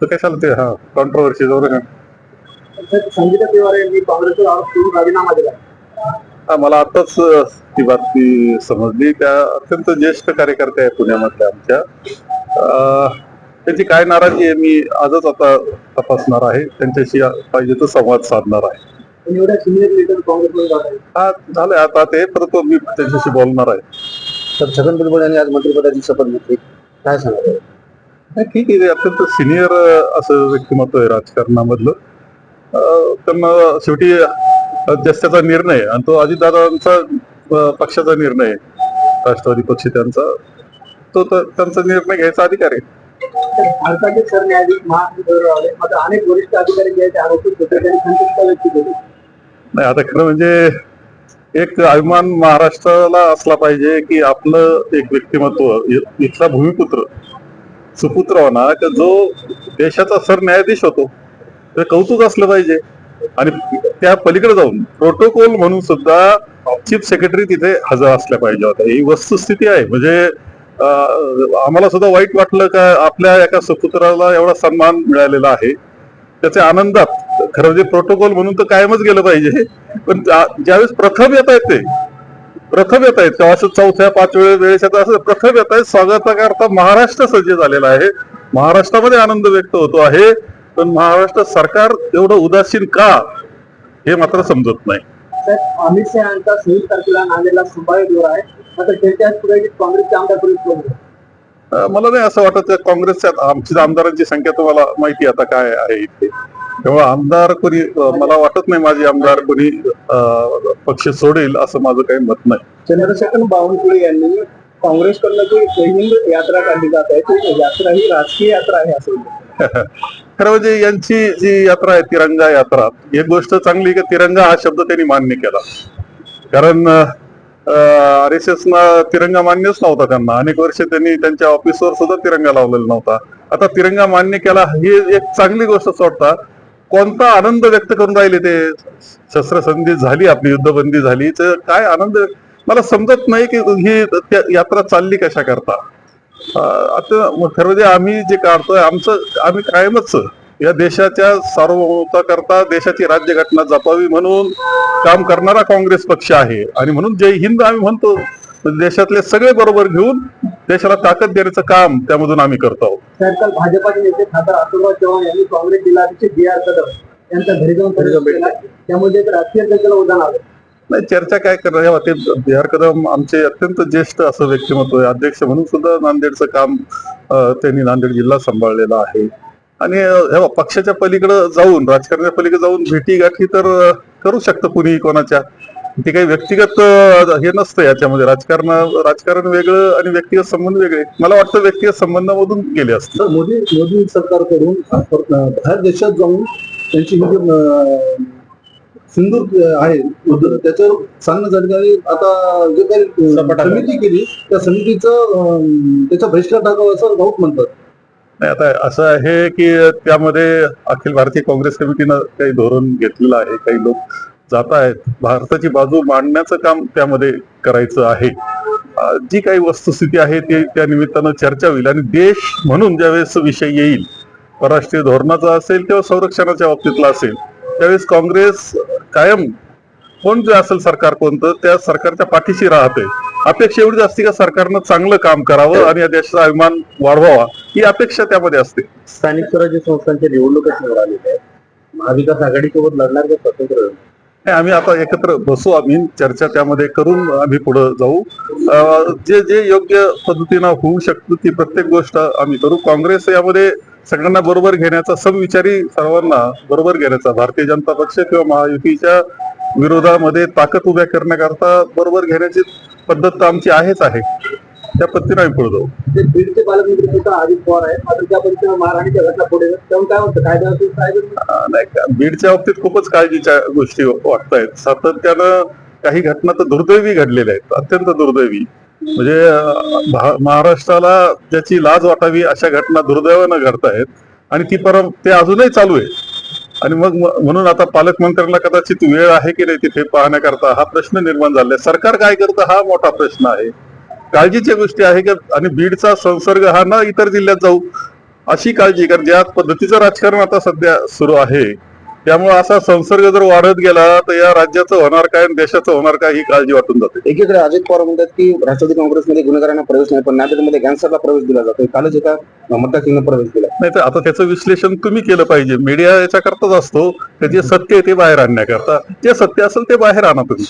तर कशाला ते हा कॉन्ट्रोवर्सी जाऊ संगीता तिवारी यांनी काँग्रेसवर आरोप करून राजीनामा दिला. हा मला आताच ती बातमी समजली. त्या अत्यंत ज्येष्ठ कार्यकर्ते आहे पुण्यामधल्या आमच्या. अ, त्यांची काय नाराजी आहे मी आजच आता तपासणार आहे. त्यांच्याशी पाहिजे तो संवाद साधणार आहे. पण एवढ्या सिनियर लीडर काँग्रेसमध्ये जात आहेत. हा झालंय आता ते परत मी त्यांच्याशी बोलणार आहे. तर छगन भुजबळ यांनी आज मंत्रिपदाची शपथ घेतली. काय सांगा नाही, ठीक आहे. ते अत्यंत सिनियर असं व्यक्तिमत्व आहे राजकारणामधलं. त्यांना शेवटी अं, त्याचा निर्णय आणि तो अजितदादांचा पक्षाचा निर्णय. राष्ट्रवादी पक्ष त्यांचा. तो त्यांचा निर्णय घ्यायचा अधिकार आहे. भारताचे सरन्यायाधीश मात्र अनेक वरिष्ठ अधिकारी जे आहेत ते आरोपित होते त्यांनी संतुष्ट व्यक्त केली. नाही आता खरं म्हणजे एक अभिमान महाराष्ट्राला असला पाहिजे की आपलं एक व्यक्तिमत्व इथला भूमिपुत्र सुपुत्र होणार का जो देशाचा सरन्यायाधीश होतो ते कौतुक असलं पाहिजे. आणि त्या पलीकडे जाऊन प्रोटोकॉल म्हणून सुद्धा चीफ सेक्रेटरी तिथे हजर असल्या पाहिजे होत्या. ही वस्तुस्थिती आहे. म्हणजे आम्हाला सुद्धा वाईट वाटलं का आपल्या एका सुपुत्राला एवढा सन्मान मिळालेला आहे. त्याच्या आनंदात खरं म्हणजे प्रोटोकॉल म्हणून तर कायमच गेलं पाहिजे. पण ज्यावेळेस प्रथम येत आहेत ते प्रथम येत आहेत. तेव्हा असं चौथ्या पाच वेळे वेळेस येतात. असं प्रथम येत आहेत. स्वागताकरता महाराष्ट्र सज्ज झालेला आहे. महाराष्ट्रामध्ये आनंद व्यक्त होतो आहे. पण महाराष्ट्र सरकार एवढं उदासीन का? हे मात्र समजत नाही. अमित शहा यांचा सव्वीस तारखेला नांदेडला संभाव्य दौरा आहे. मात्र त्यांच्या काँग्रेसचे आमदार मला नाही असं वाटत काँग्रेसच्या आमची आमदारांची संख्या तुम्हाला माहिती आता काय आहे इथे. तेव्हा आमदार कोणी मला वाटत नाही माझी आमदार कोणी पक्ष सोडेल असं माझं काही मत नाही. चंद्रशेखर बावनकुळे यांनी काँग्रेसकडनं जी हिंद यात्रा काढली जात आहे ती यात्रा ही राजकीय यात्रा आहे असं. खरं म्हणजे यांची जी यात्रा आहे तिरंगा यात्रा एक गोष्ट चांगली की तिरंगा हा शब्द त्यांनी मान्य केला. कारण आर एस एस ना तिरंगा मान्यच नव्हता त्यांना. अनेक वर्ष त्यांनी त्यांच्या ऑफिसवर सुद्धा तिरंगा लावलेला नव्हता. आता तिरंगा मान्य केला ही एक चांगली गोष्ट सोडता कोणता आनंद व्यक्त करून राहिले ते? शस्त्रसंधी झाली आपली युद्धबंदी झाली. तर काय आनंद? मला समजत नाही की ही त्या- यात्रा चालली कशा करता. आता खरं म्हणजे आम्ही जे काढतोय आमचं आम्ही कायमच या देशाच्या सार्वभौमत्वाकरता देशाची राज्यघटना जपावी म्हणून काम करणारा काँग्रेस पक्ष आहे. आणि म्हणून जय हिंद आम्ही म्हणतो. म्हणजे देशातले सगळे बरोबर घेऊन देशाला ताकद देण्याचं काम त्यामधून आम्ही करतो आहोत. काल भाजपाचे नेते खासदार अतुलराव चव्हाण यांनी काँग्रेस जिल्हाध्यक्ष बी आर कदम यांच्या घरी जाऊन परिचय केला. त्यामुळे एक राजकीय चर्चेला उदाहरण आलं नाही चर्चा काय करणार? हे ते बिहार कदम आमचे अत्यंत ज्येष्ठ असं व्यक्तिमत्व आहे. अध्यक्ष म्हणून सुद्धा नांदेडचं काम अं, त्यांनी नांदेड जिल्हा सांभाळलेला आहे. आणि अं, हे बघ, पक्षाच्या पलीकडे जाऊन राजकारणाच्या पलीकडे जाऊन भेटी गाठी तर अं, करू शकतं कुणी कोणाच्या. ते काही व्यक्तिगत हे नसतं याच्यामध्ये. राजकारण राजकारण वेगळं आणि व्यक्तिगत संबंध वेगळे. मला वाटतं व्यक्तिगत संबंधामधून गेले असते. मोदी मोदी सरकारकडून बाहेर देशात जाऊन त्यांची ही जी, अं, सिंदूर आहे. त्याच्यावर सांगणं झालं आता जे काही समिती केली त्या समितीचं त्याचा बहिष्कार टाकावा असं राऊत म्हणतात. नाही आता असं आहे की त्यामध्ये अखिल भारतीय काँग्रेस कमिटीनं काही धोरण घेतलेलं आहे. काही लोक जात आहेत. भारताची बाजू मांडण्याचं काम त्यामध्ये करायचं आहे. जी काही वस्तुस्थिती आहे ती त्या निमित्तानं चर्चा होईल. आणि देश म्हणून ज्यावेळेस विषय येईल परराष्ट्रीय धोरणाचा असेल किंवा संरक्षणाच्या बाबतीतला असेल त्यावेळेस काँग्रेस कायम कोण जे असेल सरकार कोणतं त्या सरकारच्या पाठीशी राहते. अपेक्षा एवढी असते का सरकारनं चांगलं काम करावं आणि या देशाचा अभिमान वाढवावा ही अपेक्षा त्यामध्ये असते. स्थानिक स्वराज्य संस्थांच्या निवडणुका समोर आलेल्या आहेत महाविकास आघाडीसोबत लढणार का स्वतंत्र आम्ही आता एकत्र बसू आम्ही चर्चा त्यामध्ये करून आम्ही पुढे जाऊ. जे जे योग्य पद्धतीनं होऊ शकतं ती प्रत्येक गोष्ट आम्ही करू. काँग्रेस यामध्ये सगळ्यांना बरोबर घेण्याचा समविचारी सर्वांना बरोबर घेण्याचा भारतीय जनता पक्ष किंवा महायुतीच्या विरोधामध्ये ताकद उभ्या करण्याकरता बरोबर घेण्याची पद्धत तर आमची आहेच आहे. त्या पद्धतीने आम्ही पुढे जाऊ बीडचे पालकमंत्री सुद्धा अजित पवार आहेत मात्र त्या पद्धतीनं महाराणीच्या घटना पुढे काय कायदा असेल नाही का बीडच्या बाबतीत खूपच काळजीच्या गोष्टी वाटतायत. सातत्यानं काही घटना तर दुर्दैवी घडलेल्या आहेत अत्यंत दुर्दैवी. म्हणजे महाराष्ट्राला ज्याची लाज वाटावी अशा घटना दुर्दैवानं घडतायत आणि ती परम ते अजूनही चालू आहे आणि मग म्हणून आता पालकमंत्र्यांना कदाचित वेळ आहे की नाही तिथे पाहण्याकरता हा प्रश्न निर्माण झालाय सरकार काय करतं? हा मोठा प्रश्न आहे. काळजीच्या गोष्टी आहे की आणि बीडचा संसर्ग हा ना इतर जिल्ह्यात जाऊ अशी काळजी कारण ज्या पद्धतीचं राजकारण आता सध्या सुरू आहे त्यामुळे असा संसर्ग जर वाढत गेला तर या राज्याचं होणार काय आणि देशाचं होणार काय ही काळजी वाटून जाते. एकीकडे अजित पवार म्हणतात की राष्ट्रवादी काँग्रेसमध्ये गुन्हेगारांना प्रवेश नाही पण नांदेडमध्ये गॅन्सरला प्रवेश दिला जातो कालच एका मतदारसंघात प्रवेश दिला नाही तर आता त्याचं विश्लेषण तुम्ही केलं पाहिजे. मीडिया याच्याकरताच असतो की जे सत्य आहे ते बाहेर आणण्याकरता. जे सत्य असेल ते बाहेर आणा तुम्ही.